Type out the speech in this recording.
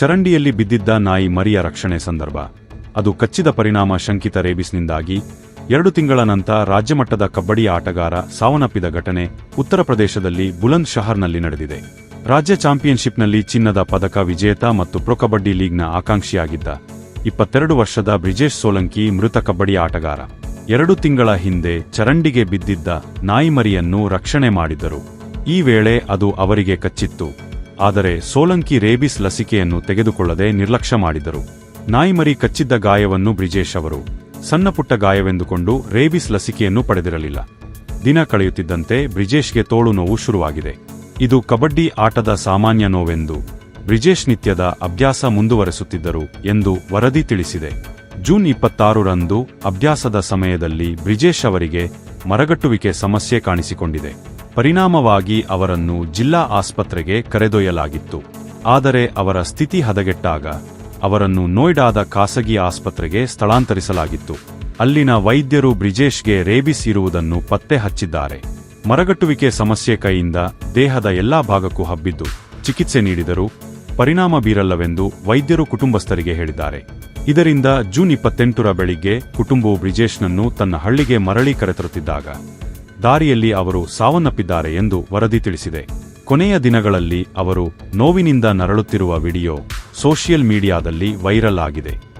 ಚರಂಡಿಯಲ್ಲಿ ಬಿದ್ದಿದ್ದ ನಾಯಿ ಮರಿಯ ರಕ್ಷಣೆ ಸಂದರ್ಭ. ಅದು ಕಚ್ಚಿದ ಪರಿಣಾಮ ಶಂಕಿತ ರೇಬಿಸ್ನಿಂದಾಗಿ ಎರಡು ತಿಂಗಳ ನಂತರ ರಾಜ್ಯಮಟ್ಟದ ಕಬ್ಬಡಿ ಆಟಗಾರ ಸಾವನ್ನಪ್ಪಿದ ಘಟನೆ ಉತ್ತರ ಪ್ರದೇಶದಲ್ಲಿ ಬುಲಂದ್ ಶಹರ್ನಲ್ಲಿ ನಡೆದಿದೆ. ರಾಜ್ಯ ಚಾಂಪಿಯನ್ಶಿಪ್ನಲ್ಲಿ ಚಿನ್ನದ ಪದಕ ವಿಜೇತ ಮತ್ತು ಪ್ರೊ ಕಬಡ್ಡಿ ಲೀಗ್ನ ಆಕಾಂಕ್ಷಿಯಾಗಿದ್ದ ಇಪ್ಪತ್ತೆರಡು ವರ್ಷದ ಬ್ರಿಜೇಶ್ ಸೋಲಂಕಿ ಮೃತ ಕಬಡ್ಡಿ ಆಟಗಾರ. ಎರಡು ತಿಂಗಳ ಹಿಂದೆ ಚರಂಡಿಗೆ ಬಿದ್ದಿದ್ದ ನಾಯಿಮರಿಯನ್ನು ರಕ್ಷಣೆ ಮಾಡಿದ್ದರು. ಈ ವೇಳೆ ಅದು ಅವರಿಗೆ ಕಚ್ಚಿತ್ತು. ಆದರೆ ಸೋಲಂಕಿ ರೇಬಿಸ್ ಲಸಿಕೆಯನ್ನು ತೆಗೆದುಕೊಳ್ಳದೆ ನಿರ್ಲಕ್ಷ್ಯ ಮಾಡಿದರು. ನಾಯಿಮರಿ ಕಚ್ಚಿದ್ದ ಗಾಯವನ್ನು ಬ್ರಿಜೇಶ್ ಅವರು, ಸಣ್ಣಪುಟ್ಟ ಗಾಯವೆಂದುಕೊಂಡು ರೇಬಿಸ್ ಲಸಿಕೆಯನ್ನು ಪಡೆದಿರಲಿಲ್ಲ. ದಿನ ಕಳೆಯುತ್ತಿದ್ದಂತೆ ಬ್ರಿಜೇಶ್ಗೆ ತೋಳು ನೋವು ಶುರುವಾಗಿದೆ. ಇದು ಕಬಡ್ಡಿ ಆಟದ ಸಾಮಾನ್ಯ ನೋವೆಂದು ಬ್ರಿಜೇಶ್ ನಿತ್ಯದ ಅಭ್ಯಾಸ ಮುಂದುವರೆಸುತ್ತಿದ್ದರು ಎಂದು ವರದಿ ತಿಳಿಸಿದೆ. ಜೂನ್ ಇಪ್ಪತ್ತಾರರಂದು ಅಭ್ಯಾಸದ ಸಮಯದಲ್ಲಿ ಬ್ರಿಜೇಶ್ ಅವರಿಗೆ ಮರಗಟ್ಟುವಿಕೆ ಸಮಸ್ಯೆ ಕಾಣಿಸಿಕೊಂಡಿದೆ. ಪರಿಣಾಮವಾಗಿ ಅವರನ್ನು ಜಿಲ್ಲಾ ಆಸ್ಪತ್ರೆಗೆ ಕರೆದೊಯ್ಯಲಾಗಿತ್ತು. ಆದರೆ ಅವರ ಸ್ಥಿತಿ ಹದಗೆಟ್ಟಾಗ ಅವರನ್ನು ನೋಯ್ಡಾದ ಖಾಸಗಿ ಆಸ್ಪತ್ರೆಗೆ ಸ್ಥಳಾಂತರಿಸಲಾಗಿತ್ತು. ಅಲ್ಲಿನ ವೈದ್ಯರು ಬ್ರಿಜೇಶ್ಗೆ ರೇಬಿಸ್ ಇರುವುದನ್ನು ಪತ್ತೆ ಹಚ್ಚಿದ್ದಾರೆ. ಮರಗಟ್ಟುವಿಕೆ ಸಮಸ್ಯೆ ಕೈಯಿಂದ ದೇಹದ ಎಲ್ಲಾ ಭಾಗಕ್ಕೂ ಹಬ್ಬಿದ್ದು ಚಿಕಿತ್ಸೆ ನೀಡಿದರೂ ಪರಿಣಾಮ ಬೀರಲ್ಲವೆಂದು ವೈದ್ಯರು ಕುಟುಂಬಸ್ಥರಿಗೆ ಹೇಳಿದ್ದಾರೆ. ಇದರಿಂದ ಜೂನ್ ಇಪ್ಪತ್ತೆಂಟರ ಬೆಳಿಗ್ಗೆ ಕುಟುಂಬವು ಬ್ರಿಜೇಶ್ನನ್ನು ತನ್ನ ಹಳ್ಳಿಗೆ ಮರಳಿ ಕರೆತರುತ್ತಿದ್ದಾಗ ದಾರಿಯಲ್ಲಿ ಅವರು ಸಾವನ್ನಪ್ಪಿದ್ದಾರೆ ಎಂದು ವರದಿ ತಿಳಿಸಿದೆ. ಕೊನೆಯ ದಿನಗಳಲ್ಲಿ ಅವರು ನೋವಿನಿಂದ ನರಳುತ್ತಿರುವ ವಿಡಿಯೋ ಸೋಷಿಯಲ್ ಮೀಡಿಯಾದಲ್ಲಿ ವೈರಲ್ ಆಗಿದೆ.